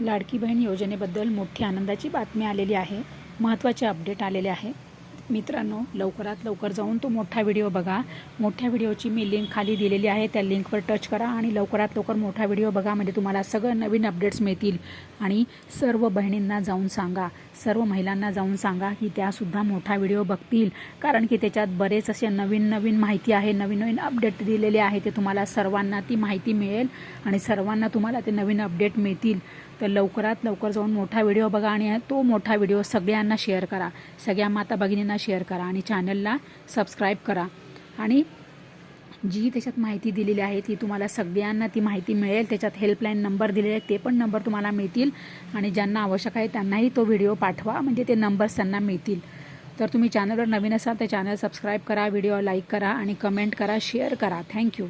लाडकी बहीण योजनेबद्दल मोठी आनंदाची बातमी आलेली आहे. महत्त्वाचे अपडेट आलेले आहे. मित्रांनो लवकरात लवकर जाऊन तो मोठा व्हिडिओ बघा. मोठ्या व्हिडिओची मी लिंक खाली दिलेली आहे. त्या लिंकवर टच करा आणि लवकरात लवकर मोठा व्हिडिओ बघा. म्हणजे तुम्हाला सगळं नवीन अपडेट्स मिळतील. आणि सर्व बहिणींना जाऊन सांगा. सर्व महिलांना जाऊन सांगा की त्यासुद्धा मोठा व्हिडिओ बघतील. कारण की त्याच्यात बरेच असे नवीन नवीन माहिती आहे नवीन नवीन अपडेट दिलेले आहे. ते तुम्हाला सर्वांना ती माहिती मिळेल आणि सर्वांना तुम्हाला ते नवीन अपडेट मिळतील. तर लवकरात लवकर जाऊन मोठा व्हिडिओ बघा आणि तो मोठा व्हिडिओ सगळ्यांना शेअर करा. सगळ्या माता भगिनींना शेअर करा आणि चॅनलला सबस्क्राईब करा. आणि जी त्याच्यात माहिती दिलेली आहे ती तुम्हाला सगळ्यांना ती माहिती मिळेल. त्याच्यात हेल्पलाईन नंबर दिलेले आहेत ते पण नंबर तुम्हाला मिळतील. आणि ज्यांना आवश्यक आहे त्यांनाही तो व्हिडिओ पाठवा म्हणजे ते नंबर्स त्यांना मिळतील. तर तुम्ही चॅनलवर नवीन असाल तर चॅनल सबस्क्राईब करा व्हिडिओ लाईक करा आणि कमेंट करा शेअर करा. थँक्यू